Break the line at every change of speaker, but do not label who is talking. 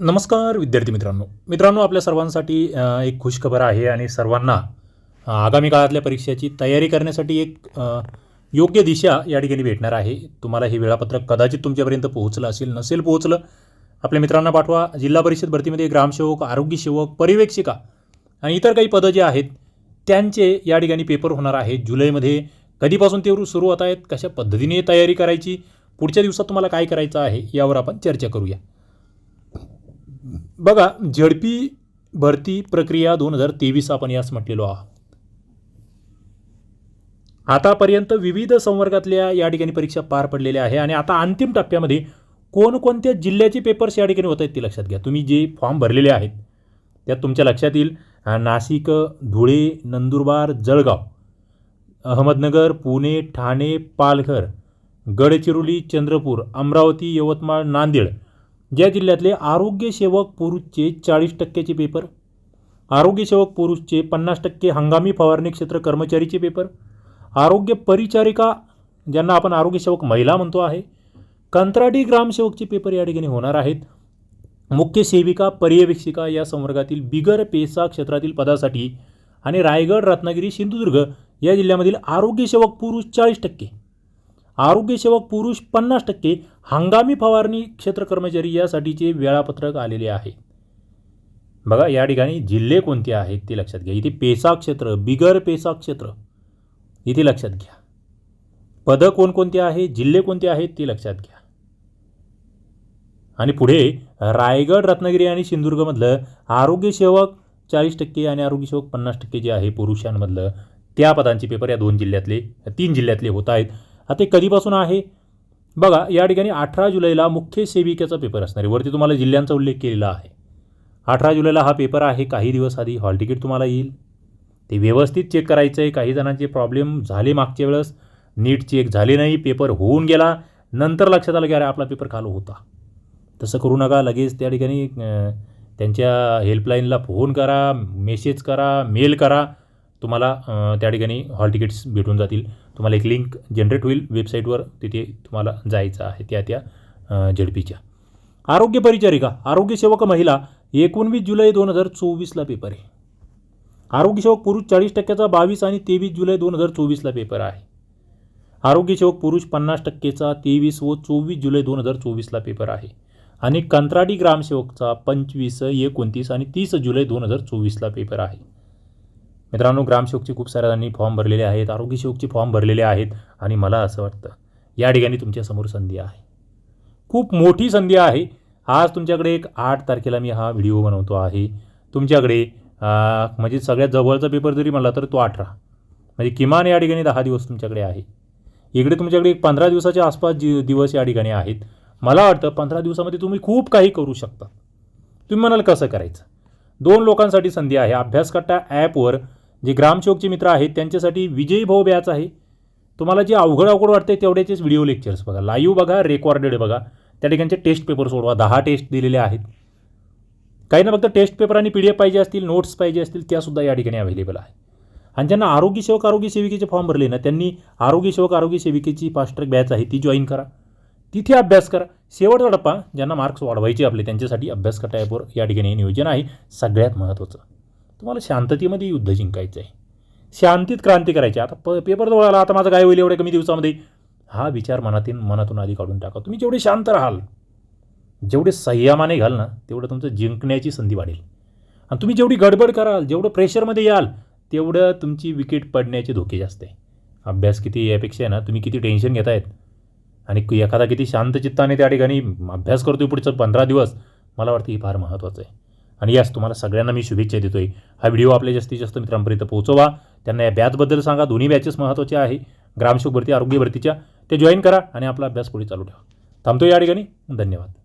नमस्कार विद्यार्थी मित्रांनो. मित्रांनो आपल्या सर्वांसाठी एक खुशखबर आहे आणि सर्वांना आगामी काळातल्या परीक्षेची तयारी करण्यासाठी एक योग्य दिशा या ठिकाणी भेटणार आहे. तुम्हाला हे वेळापत्रक कदाचित तुमच्यापर्यंत पोहोचलं असेल नसेल पोहोचलं आपल्या मित्रांना पाठवा. जिल्हा परिषद भरतीमध्ये ग्रामसेवक आरोग्यसेवक पर्यवेक्षिका आणि इतर काही पदं जे आहेत त्यांचे या ठिकाणी पेपर होणार आहेत जुलैमध्ये कधीपासून ते सुरू होत आहेत कशा पद्धतीने तयारी करायची पुढच्या दिवसात तुम्हाला काय करायचं आहे यावर आपण चर्चा करूया. बघा झडपी भरती प्रक्रिया दोन हजार तेवीस आपण यास म्हटलेलो आहोत. आतापर्यंत विविध संवर्गातल्या या ठिकाणी परीक्षा पार पडलेल्या आहे आणि आता अंतिम टप्प्यामध्ये कोणकोणत्या जिल्ह्याचे पेपर्स या ठिकाणी होत आहेत ते लक्षात घ्या. तुम्ही जे फॉर्म भरलेले आहेत त्यात तुमच्या लक्षात येईल नाशिक धुळे नंदुरबार जळगाव अहमदनगर पुणे ठाणे पालघर गडचिरोली चंद्रपूर अमरावती यवतमाळ नांदेड ज्या जिल्ह्यातले आरोग्यसेवक पुरुषचे चाळीस टक्क्याचे पेपर आरोग्यसेवक पुरुषचे पन्नास टक्के हंगामी फवारणी क्षेत्र कर्मचारीचे पेपर आरोग्य परिचारिका ज्यांना आपण आरोग्यसेवक महिला म्हणतो आहे कंत्राटी ग्रामसेवकचे पेपर या ठिकाणी होणार आहेत. मुख्य सेविका पर्यवेक्षिका या संवर्गातील बिगर पेसा क्षेत्रातील पदासाठी आणि रायगड रत्नागिरी सिंधुदुर्ग या जिल्ह्यामधील आरोग्यसेवक पुरुष चाळीस टक्के. आरोग्यसेवक पुरुष पन्नास टक्के हंगामी फवारणी क्षेत्र कर्मचारी यासाठीचे वेळापत्रक आलेले आहे. बघा या ठिकाणी जिल्हे कोणते आहेत ते लक्षात घ्या. इथे पेसा क्षेत्र बिगर पेसा क्षेत्र इथे लक्षात घ्या. पदं कोणकोणते आहे जिल्हे कोणते आहेत ते लक्षात घ्या. आणि पुढे रायगड रत्नागिरी आणि सिंधुदुर्गमधलं आरोग्यसेवक चाळीस टक्के आणि आरोग्यसेवक पन्नास टक्के जे आहे पुरुषांमधलं त्या पदांचे पेपर या दोन जिल्ह्यातले तीन जिल्ह्यातले होत आहेत. ते कधीपासून आहे? बघा या ठिकाणी अठरा जुलैला मुख्य सेविकेचा पेपर असणार आहे. वरती तुम्हाला जिल्ह्यांचा उल्लेख केलेला आहे. अठरा जुलैला हा पेपर आहे. काही दिवस आधी हॉल तिकीट तुम्हाला येईल. ते व्यवस्थित चेक करायचं आहे काही जणांचे प्रॉब्लेम झाले मागच्या वेळेस. नीट चेक झाले नाही. पेपर होऊन गेला. नंतर लक्षात आलं की अरे आपला पेपर खालो होता. तसं करू नका. लगेच त्या ठिकाणी त्यांच्या हेल्पलाईनला फोन करा. मेसेज करा. मेल करा. तुम्हाला त्या ठिकाणी हॉल तिकीट्स भेटून जातील. तुम्हाला एक लिंक जनरेट होईल वेबसाईटवर तिथे तुम्हाला जायचं आहे त्या त्या झेडपीच्या. आरोग्य परिचारिका आरोग्यसेवक महिला एकोणवीस जुलै दोन हजार चोवीसला पेपर आहे. आरोग्यसेवक पुरुष चाळीस टक्क्याचा बावीस आणि तेवीस जुलै दोन हजार चोवीसला पेपर आहे. आरोग्यसेवक पुरुष पन्नास टक्केचा तेवीस व चोवीस जुलै दोन हजार चोवीसला पेपर आहे. आणि कंत्राटी ग्रामसेवकचा पंचवीस एकोणतीस आणि तीस जुलै दोन हजार चोवीसला पेपर आहे. मित्रांनो ग्रामसेवकचे खूप साऱ्या त्यांनी फॉर्म भरलेले आहेत आरोग्यसेवकचे फॉर्म भरलेले आहेत आणि मला असं वाटतं या ठिकाणी तुमच्यासमोर संधी आहे. खूप मोठी संधी आहे. आज तुमच्याकडे एक आठ तारखेला मी हा व्हिडिओ बनवतो आहे. तुमच्याकडे म्हणजे सगळ्यात जवळचा पेपर जरी म्हणला तर तो अठरा. म्हणजे किमान या ठिकाणी दहा दिवस तुमच्याकडे आहे. इकडे तुमच्याकडे एक पंधरा दिवसाच्या आसपास जी दिवस या ठिकाणी आहेत. मला वाटतं पंधरा दिवसामध्ये तुम्ही खूप काही करू शकता. तुम्ही म्हणाल कसं करायचं? दोन लोकांसाठी संधी आहे. अभ्यासकट्टा ॲपवर जे ग्रामसेवकचे मित्र आहेत त्यांच्यासाठी विजयी भाऊ बॅच आहे. तुम्हाला जे अवघड अवघड वाटते तेवढ्याचेच व्हिडिओ लेक्चर्स बघा. लाईव्ह बघा रेकॉर्डेड बघा. त्या ठिकाणचे टेस्ट पेपर सोडवा. दहा टेस्ट दिलेले आहेत. काही ना फक्त टेस्ट पेपर आणि पी डी एफ पाहिजे असतील नोट्स पाहिजे असतील त्यासुद्धा या ठिकाणी अवेलेबल आहे. आणि ज्यांना आरोग्यसेवक आरोग्य सेविकेचे फॉर्म भरले ना त्यांनी आरोग्यसेवक आरोग्य सेविकेची फास्ट बॅच आहे ती जॉईन करा. तिथे अभ्यास करा. शेवटचा टप्पा ज्यांना मार्क्स वाढवायचे आपले त्यांच्यासाठी अभ्यास कटा या ठिकाणी हे नियोजन आहे. सगळ्यात महत्त्वाचं तुम्हाला शांततेमध्ये युद्ध जिंकायचं आहे शांतीत क्रांती करायची. आता प पेपर जवळ आला आता माझं काय होईल एवढ्या कमी दिवसामध्ये? हा विचार मनातून मनातून आधी काढून टाका. तुम्ही जेवढे शांत राहाल जेवढे संयमाने घाल ना तेवढं तुमचं जिंकण्याची संधी वाढेल. आणि तुम्ही जेवढी गडबड कराल जेवढं प्रेशरमध्ये याल तेवढं तुमची विकेट पडण्याचे धोके जास्त आहे. अभ्यास किती यापेक्षा आहे ना तुम्ही किती टेन्शन घेत आहेत आणि क- एखादा किती शांत चित्ताने त्या ठिकाणी अभ्यास करतो पुढचं पंधरा दिवस मला वाटतं हे फार महत्त्वाचं आहे. आणि यास तुम्हाला सगळ्यांना मी शुभेच्छा देतोय. हा व्हिडिओ आपल्या जास्तीत जास्त मित्रांपर्यंत पोहोचवा. त्यांना या बॅचबद्दल सांगा. दोन्ही बॅचेस महत्त्वाचे आहे. ग्रामसेवक भरती आरोग्य भरतीच्या. ते जॉईन करा आणि आपला अभ्यास पुढे चालू ठेवा. थांबतो या ठिकाणी. धन्यवाद.